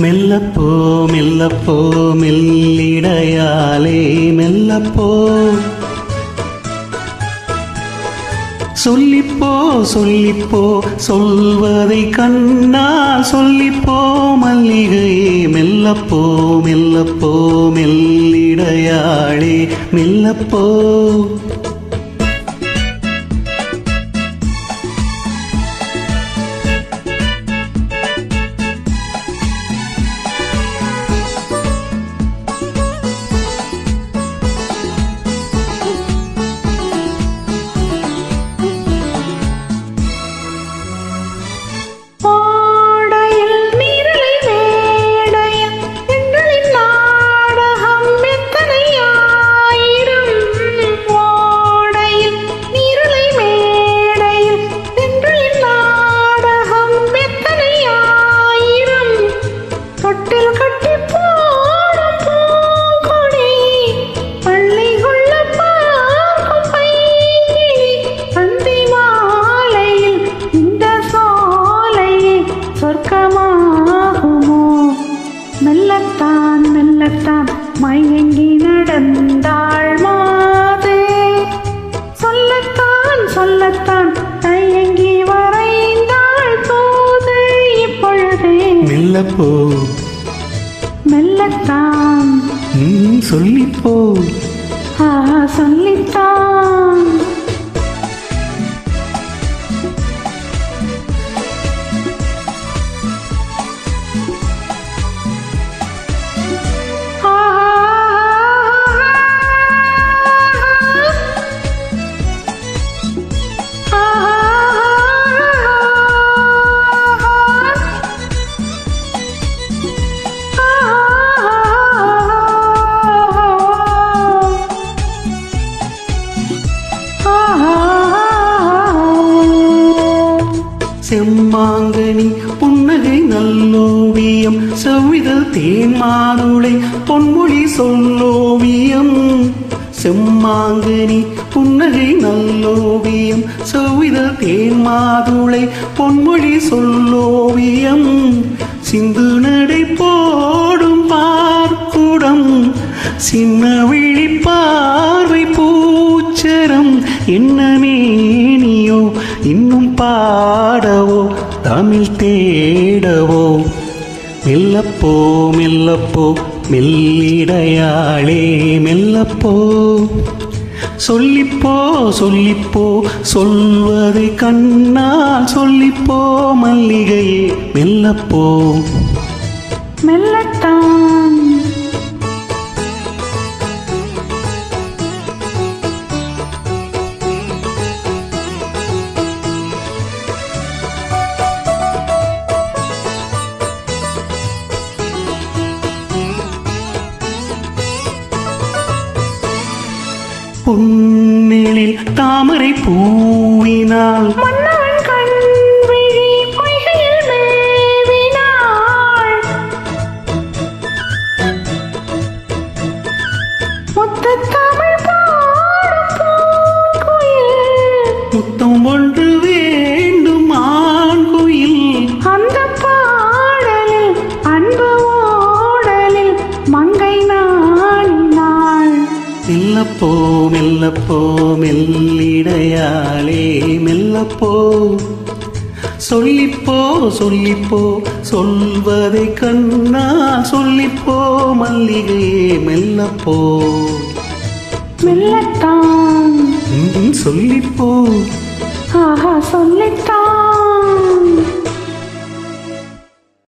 மெல்லப்போ மெல்லப்போ மெல்லிடையாலே மெல்லப்போ. சொல்லிப்போ சொல்லிப்போ சொல்வதை கண்ணா சொல்லிப்போ மல்லிகையே மெல்லப்போ மெல்லப்போ மெல்லிடையாளே மெல்லப்போ. மயங்கி நடந்தாள் மாதே. சொல்லத்தான் சொல்லத்தான் தயங்கி வரைந்தாள் தூது இப்பொழுதே. மெல்லப்போ. மெல்லத்தான். சொல்லிப்போ. சொல்லித்தான். செம்மாங்கனி புன்னகை நல்லோவியம் செவ்விதழ் தேன் மாதுளை பொன்மொழி சொல்லோவியம். செம்மாங்கனி புன்னகை நல்லோவியம் செவ்விதழ் தேன் மாதுளை பொன்மொழி சொல்லோவியம். சிந்து நடை போடும் பார்க்குடம் சின்ன விழிப்பார் பார்வை நீயோ? இன்னும் பாடவோ? தமிழ் தேடவோ? மெல்லப்போ மெல்லப்போ மெல்லிடையாளே மெல்லப்போ. சொல்லிப்போ சொல்லிப்போ சொல்வது கண்ணா சொல்லிப்போ மல்லிகையே மெல்லப்போ. மெல்லத்தான். பொன்னிலில் தாமரை பூவினால். மன்னவன் மெல்லப்போ மெல்லப்போ மெல்லிடையாளே மெல்லப்போ. சொல்லிப்போ சொல்லிப்போ சொல்வதை கண்ணா சொல்லிப்போ மல்லிகையே மெல்லப்போ. மெல்லத்தான். சொல்லிப்போ. ஆஹா சொல்லித்தான்.